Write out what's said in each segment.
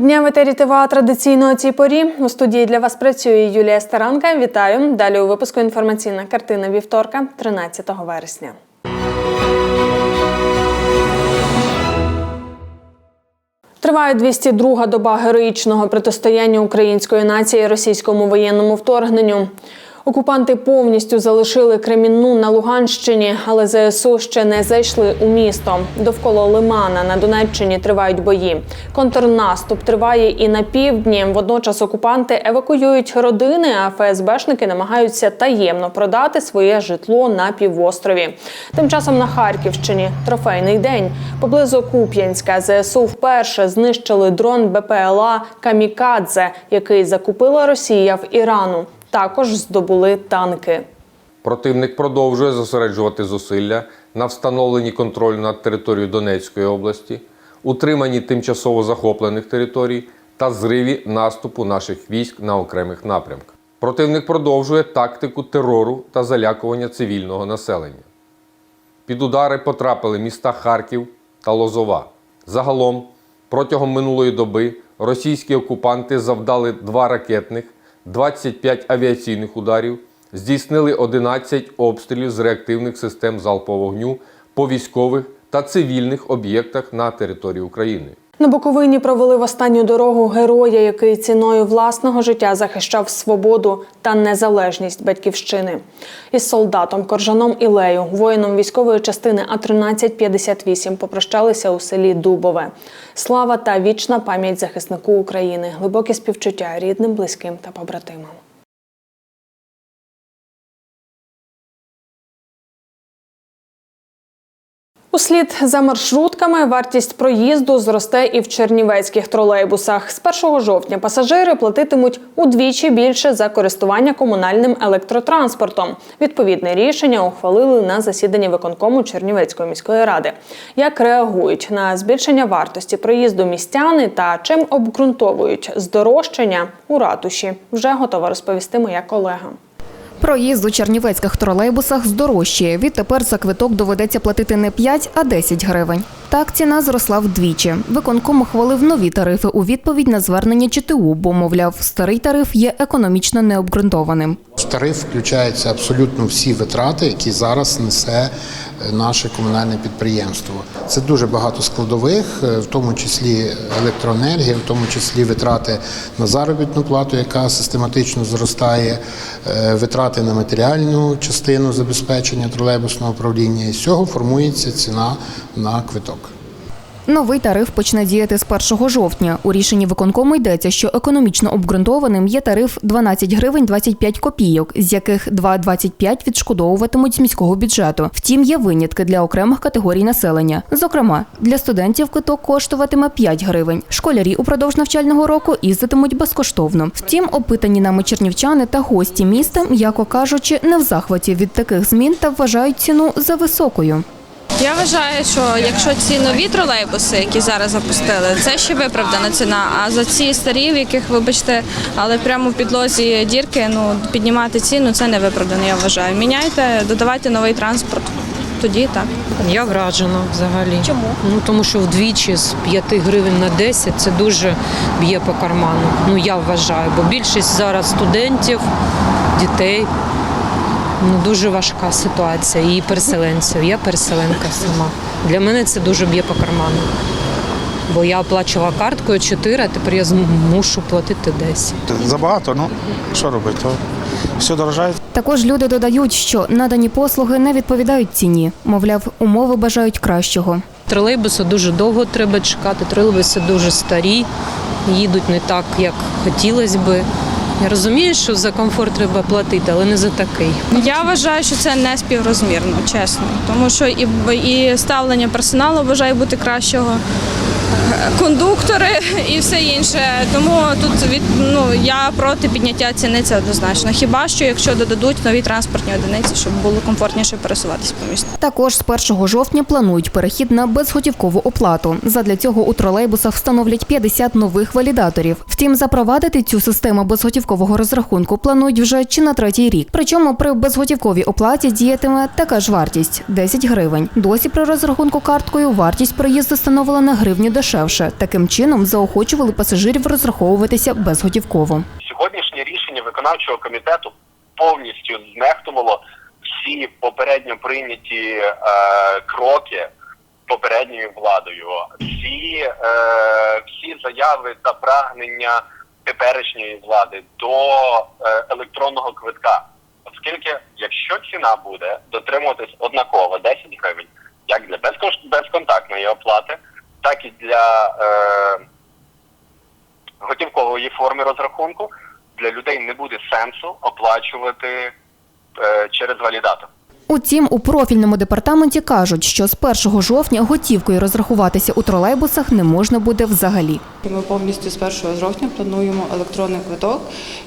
Дня в етері ТВА традиційно о цій порі. У студії для вас працює Юлія Старанка. Вітаю. Далі у випуску інформаційна картина вівторка, 13 вересня. Триває 202-га доба героїчного протистояння української нації російському воєнному вторгненню. Окупанти повністю залишили Кремінну на Луганщині, але ЗСУ ще не зайшли у місто. Довкола Лимана на Донеччині тривають бої. Контрнаступ триває і на півдні. Водночас окупанти евакуюють родини, а ФСБшники намагаються таємно продати своє житло на півострові. Тим часом на Харківщині трофейний день. Поблизу Куп'янська ЗСУ вперше знищили дрон БПЛА Камікадзе, який закупила Росія в Ірану. Також здобули танки. Противник продовжує зосереджувати зусилля на встановленні контролю над територією Донецької області, утриманні тимчасово захоплених територій та зриві наступу наших військ на окремих напрямках. Противник продовжує тактику терору та залякування цивільного населення. Під удари потрапили міста Харків та Лозова. Загалом, протягом минулої доби російські окупанти завдали два ракетних, 25 авіаційних ударів, здійснили 11 обстрілів з реактивних систем залпового вогню по військових та цивільних об'єктах на території України. На Буковині провели в останню дорогу героя, який ціною власного життя захищав свободу та незалежність батьківщини. Із солдатом Коржаном Ілею, воїном військової частини А 1358 попрощалися у селі Дубове. Слава та вічна пам'ять захиснику України, глибоке співчуття рідним, близьким та побратимам. Услід за маршрутками вартість проїзду зросте і в чернівецьких тролейбусах. З 1 жовтня пасажири платитимуть удвічі більше за користування комунальним електротранспортом. Відповідне рішення ухвалили на засіданні виконкому Чернівецької міської ради. Як реагують на збільшення вартості проїзду містяни та чим обґрунтовують здорожчання у ратуші, вже готова розповісти моя колега. Проїзд у чернівецьких тролейбусах здорожчає. Відтепер за квиток доведеться платити не 5, а 10 гривень. Так ціна зросла вдвічі. Виконком ухвалив нові тарифи у відповідь на звернення ЧТУ, бо, мовляв, старий тариф є економічно необґрунтованим. В тариф включаються абсолютно всі витрати, які зараз несе наше комунальне підприємство. Це дуже багато складових, е, в тому числі електроенергія, в тому числі витрати на заробітну плату, яка систематично зростає, е, витрати на матеріальну частину забезпечення тролейбусного управління. І з цього формується ціна на квиток. Новий тариф почне діяти з 1 жовтня. У рішенні виконкому йдеться, що економічно обґрунтованим є тариф 12 гривень 25 копійок, з яких 2,25 відшкодовуватимуть з міського бюджету. Втім, є винятки для окремих категорій населення. Зокрема, для студентів квиток коштуватиме 5 гривень. Школярі упродовж навчального року їздитимуть безкоштовно. Втім, опитані нами чернівчани та гості міста, м'яко кажучи, не в захваті від таких змін та вважають ціну за високою. Я вважаю, що якщо ці нові тролейбуси, які зараз запустили, це ще виправдана ціна. А за ці старі, в яких, вибачте, але прямо в підлозі дірки, ну піднімати ціну це не виправдано, я вважаю. Міняйте, додавайте новий транспорт. Тоді так. Я вражена взагалі. Чому? Ну тому що вдвічі з 5 гривень на 10 це дуже б'є по карману. Ну я вважаю, бо більшість зараз студентів, дітей. Ну дуже важка ситуація. І переселенців. Я переселенка сама. Для мене це дуже б'є по карману. Бо я оплачувала карткою 4, а тепер я мушу платити 10. Забагато, ну що робити? То все дорожає. Також люди додають, що надані послуги не відповідають ціні. Мовляв, умови бажають кращого. Тролейбуси дуже довго треба чекати, тролейбуси дуже старі, їдуть не так, як хотілося би. Я розумію, що за комфорт треба платити, але не за такий. Я вважаю, що це не співрозмірно, чесно. Тому що і, і ставлення персоналу бажає бути кращого, кондуктори і все інше. Тому тут від ну я проти підняття ціни це однозначно. Хіба що якщо додадуть нові транспортні одиниці, щоб було комфортніше пересуватись по місту. Також з 1 жовтня планують перехід на безготівкову оплату. Задля цього у тролейбусах встановлять 50 нових валідаторів. Втім, запровадити цю систему безготівкового розрахунку планують вже чи на третій рік. Причому при безготівковій оплаті діятиме така ж вартість 10 гривень. Досі при розрахунку карткою вартість проїзду становила на гривню дешевше. Дешевше. Таким чином заохочували пасажирів розраховуватися безготівково. Сьогоднішнє рішення виконавчого комітету повністю знехтувало всі попередньо прийняті е, кроки попередньою владою, всі, е, всі заяви та прагнення теперішньої влади до е, електронного квитка. Оскільки, якщо ціна буде дотримуватись однаково 10 гривень, як для безкош- безконтактної оплати, так і для е, готівкової форми розрахунку для людей не буде сенсу оплачувати е, через валідатор. Утім, у профільному департаменті кажуть, що з 1 жовтня готівкою розрахуватися у тролейбусах не можна буде взагалі. Ми повністю з 1 жовтня плануємо електронний квиток,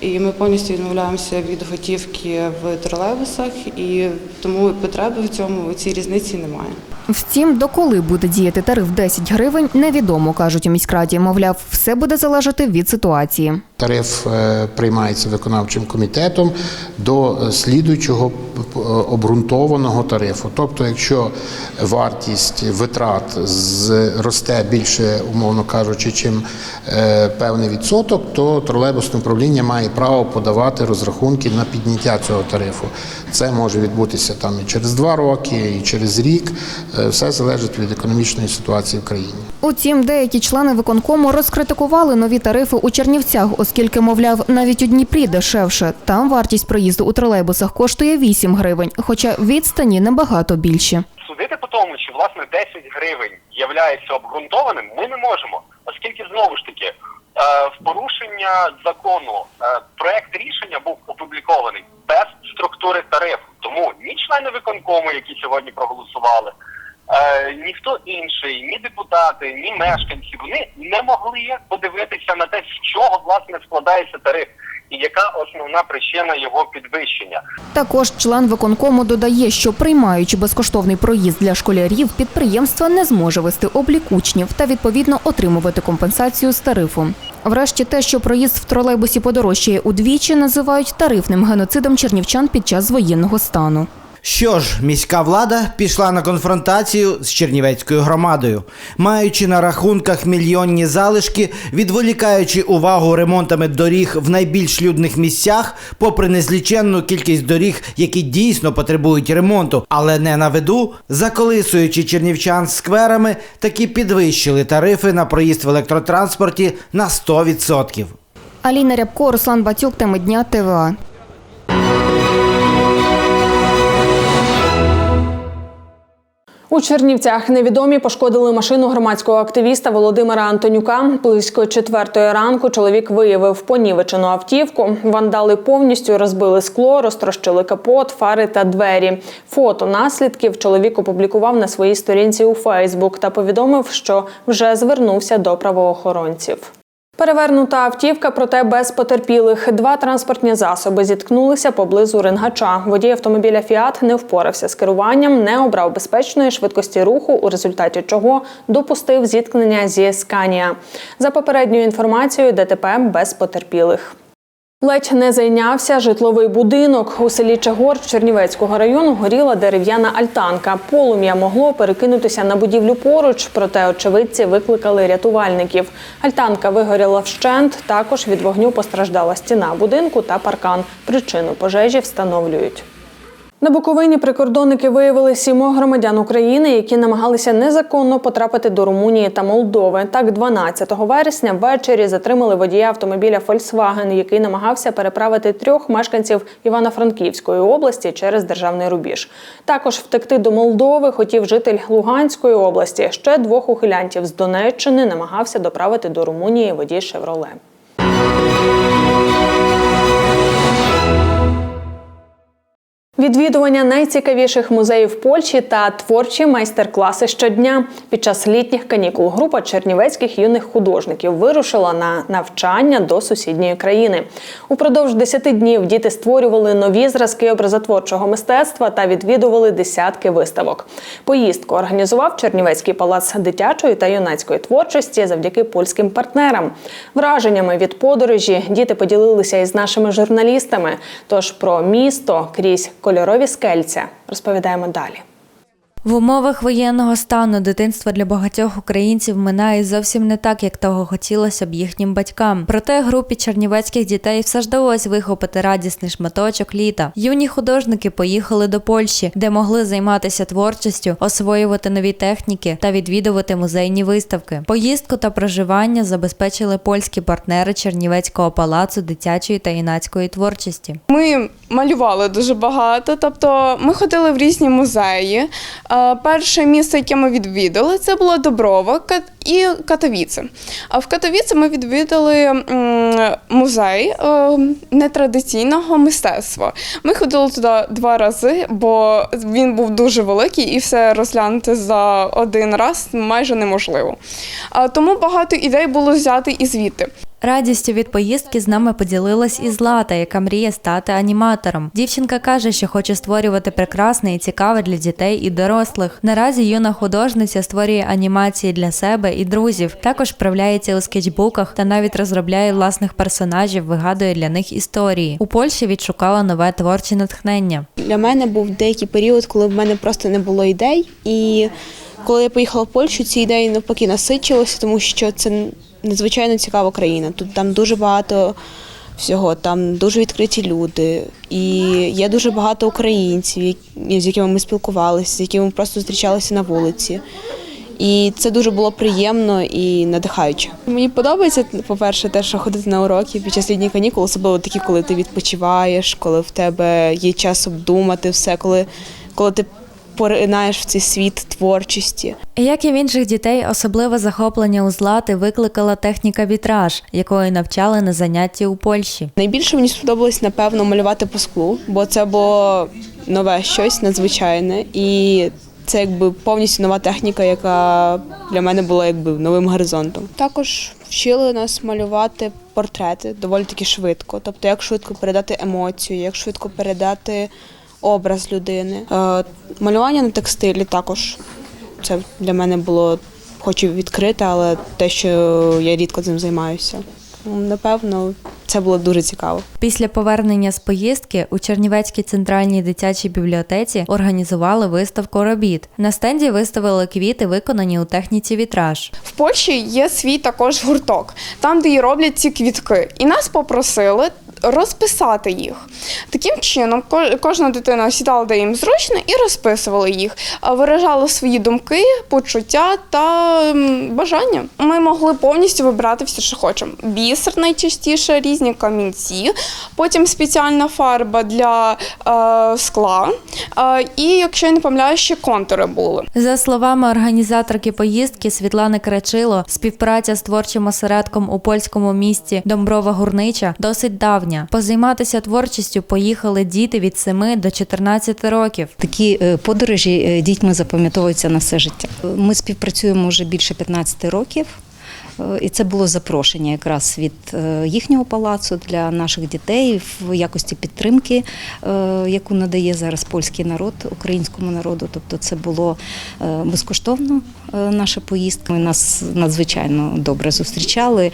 і ми повністю відмовляємося від готівки в тролейбусах, і тому потреби в цьому у цій різниці немає. Втім, доколи буде діяти тариф 10 гривень, невідомо, кажуть у міськраді. Мовляв, все буде залежати від ситуації. Тариф е, приймається виконавчим комітетом до слідуючого е, обґрунтованого тарифу. Тобто, якщо вартість витрат зросте більше, умовно кажучи, чим е, певний відсоток, то тролейбусне управління має право подавати розрахунки на підняття цього тарифу. Це може відбутися там і через два роки, і через рік. Все залежить від економічної ситуації в країні. Утім, деякі члени виконкому розкритикували нові тарифи у Чернівцях, оскільки, мовляв, навіть у Дніпрі дешевше. Там вартість проїзду у тролейбусах коштує 8 гривень, хоча відстані набагато більші. Судити по тому, чи власне 10 гривень являється обґрунтованим, ми не можемо, оскільки знову ж таки е, в порушення закону е, проект рішення був опублікований без структури тарифу. Тому ні члени виконкому, які сьогодні проголосували, е, ніхто інший, ні депутати, ні мешканці, вони не могли подивитися на те, з чого власне складається тариф і яка основна причина його підвищення. Також член виконкому додає, що приймаючи безкоштовний проїзд для школярів, підприємство не зможе вести облік учнів та відповідно отримувати компенсацію з тарифу. Врешті те, що проїзд в тролейбусі подорожчає удвічі, називають тарифним геноцидом чернівчан під час воєнного стану. Що ж, міська влада пішла на конфронтацію з Чернівецькою громадою, маючи на рахунках мільйонні залишки, відволікаючи увагу ремонтами доріг в найбільш людних місцях, попри незліченну кількість доріг, які дійсно потребують ремонту, але не на виду, заколисуючи чернівчан скверами, таки підвищили тарифи на проїзд в електротранспорті на 100%. Аліна Рябко, Руслан Батюк, теми дня ТВА. У Чернівцях невідомі пошкодили машину громадського активіста Володимира Антонюка. Близько четвертої ранку чоловік виявив понівечену автівку. Вандали повністю розбили скло, розтрощили капот, фари та двері. Фото наслідків чоловік опублікував на своїй сторінці у Фейсбук та повідомив, що вже звернувся до правоохоронців. Перевернута автівка, проте без потерпілих. Два транспортні засоби зіткнулися поблизу Рингача. Водій автомобіля Фіат не впорався з керуванням, не обрав безпечної швидкості руху, у результаті чого допустив зіткнення зі Сканія. За попередньою інформацією, ДТП без потерпілих. Ледь не зайнявся житловий будинок. У селі Чагор Чернівецького району горіла дерев'яна альтанка. Полум'я могло перекинутися на будівлю поруч, проте очевидці викликали рятувальників. Альтанка вигоріла вщент. Також від вогню постраждала стіна будинку та паркан. Причину пожежі встановлюють. На Буковині прикордонники виявили сімох громадян України, які намагалися незаконно потрапити до Румунії та Молдови. Так, 12 вересня ввечері затримали водія автомобіля Volkswagen, який намагався переправити трьох мешканців Івано-Франківської області через державний рубіж. Також втекти до Молдови хотів житель Луганської області. Ще двох ухилянтів з Донеччини намагався доправити до Румунії водій Шевроле. Відвідування найцікавіших музеїв Польщі та творчі майстер-класи щодня. Під час літніх канікул група чернівецьких юних художників вирушила на навчання до сусідньої країни. Упродовж 10 днів діти створювали нові зразки образотворчого мистецтва та відвідували десятки виставок. Поїздку організував Чернівецький палац дитячої та юнацької творчості завдяки польським партнерам. Враженнями від подорожі діти поділилися із нашими журналістами. Тож про місто крізь кольорові скельця розповідаємо далі. В умовах воєнного стану дитинство для багатьох українців минає зовсім не так, як того хотілося б їхнім батькам. Проте групі чернівецьких дітей все ж вдалося вихопити радісний шматочок літа. Юні художники поїхали до Польщі, де могли займатися творчістю, освоювати нові техніки та відвідувати музейні виставки. Поїздку та проживання забезпечили польські партнери Чернівецького палацу дитячої та юнацької творчості. Ми малювали дуже багато, тобто ми ходили в різні музеї. Е, Перше місце, яке ми відвідали, це було Доброва і Катовіце. А в Катовіце ми відвідали музей е, нетрадиційного мистецтва. Ми ходили туди два рази, бо він був дуже великий і все розглянути за один раз майже неможливо. Тому багато ідей було взяти і звідти. Радістю від поїздки з нами поділилась і Злата, яка мріє стати аніматором. Дівчинка каже, що хоче створювати прекрасне і цікаве для дітей і дорослих. Наразі юна художниця створює анімації для себе і друзів. Також вправляється у скетчбуках та навіть розробляє власних персонажів, вигадує для них історії. У Польщі відшукала нове творче натхнення. Для мене був деякий період, коли в мене просто не було ідей. І коли я поїхала в Польщу, ці ідеї навпаки насичилися, тому що це надзвичайно цікава країна. Тут там дуже багато всього, там дуже відкриті люди. І є дуже багато українців, з якими ми спілкувалися, з якими ми просто зустрічалися на вулиці. І це дуже було приємно і надихаюче. Мені подобається, по-перше, те, що ходити на уроки під час літніх канікул, особливо такі, коли ти відпочиваєш, коли в тебе є час обдумати все, коли, коли ти поринаєш в цей світ творчості. Як і в інших дітей, особливе захоплення у Злати викликала техніка вітраж, якої навчали на занятті у Польщі. Найбільше мені сподобалось, напевно, малювати по склу, бо це було нове щось надзвичайне, і це якби повністю нова техніка, яка для мене була якби новим горизонтом. Також вчили нас малювати портрети доволі таки швидко. Тобто, як швидко передати емоцію, як швидко передати образ людини. Е, малювання на текстилі також це для мене було хоч і відкрите, але те, що я рідко цим займаюся. Ну, Напевно, це було дуже цікаво. Після повернення з поїздки у Чернівецькій центральній дитячій бібліотеці організували виставку робіт. На стенді виставили квіти, виконані у техніці вітраж. В Польщі є свій також гурток, там, де і роблять ці квітки. І нас попросили розписати їх. Таким чином, ко- кожна дитина сідала, де їм зручно, і розписувала їх, виражала свої думки, почуття та бажання. Ми могли повністю вибрати все, що хочемо. Бісер найчастіше, різні камінці, потім спеціальна фарба для е, скла. Е, і, якщо я не помиляю, ще контури були. За словами організаторки поїздки Світлани Крачило, співпраця з творчим осередком у польському місті Домброва Гурнича досить давня. Позайматися творчістю поїхали діти від 7 до 14 років. Такі е, подорожі е, дітьми запам'ятовуються на все життя. Ми співпрацюємо вже більше 15 років. Е, І це було запрошення якраз від е, їхнього палацу для наших дітей в якості підтримки, е, яку надає зараз польський народ українському народу. Тобто це було безкоштовно наша поїздка. Ми нас надзвичайно добре зустрічали,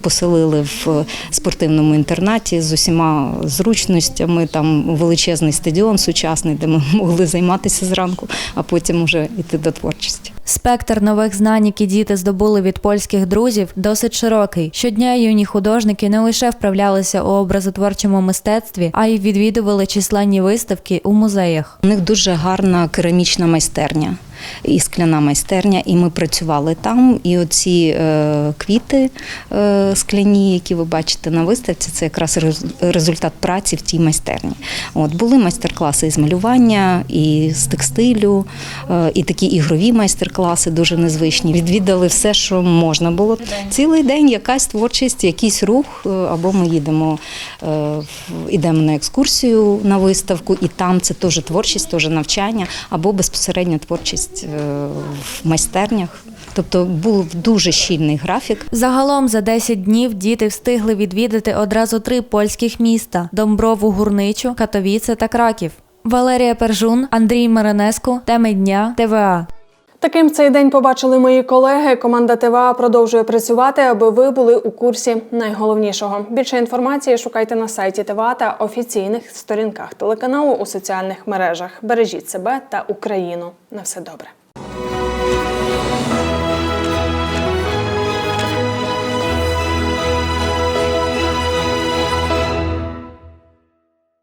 поселили в спортивному інтернаті з усіма зручностями. Там величезний стадіон сучасний, де ми могли займатися зранку, а потім вже йти до творчості. Спектр нових знань, які діти здобули від польських друзів, досить широкий. Щодня юні художники не лише вправлялися у образотворчому мистецтві, а й відвідували численні виставки у музеях. У них дуже гарна керамічна майстерня. І скляна майстерня, і ми працювали там. І оці е, квіти е, скляні, які ви бачите на виставці, це якраз результат праці в тій майстерні. От були майстер-класи із малювання, і з текстилю, е, і такі ігрові майстер-класи дуже незвичні. Відвідали все, що можна було. Цілий день якась творчість, якийсь рух, е, або ми їдемо, е, в- ідемо на екскурсію на виставку, і там це теж творчість, теж навчання, або безпосередньо творчість е, в майстернях. Тобто був дуже щільний графік. Загалом за 10 днів діти встигли відвідати одразу три польських міста: Домброву Гурничу, Катовіце та Краків. Валерія Пержун, Андрій Маринеску, теми дня, ТВА. Таким цей день побачили мої колеги. Команда ТВА продовжує працювати, аби ви були у курсі найголовнішого. Більше інформації шукайте на сайті ТВА та офіційних сторінках телеканалу у соціальних мережах. Бережіть себе та Україну. На все добре.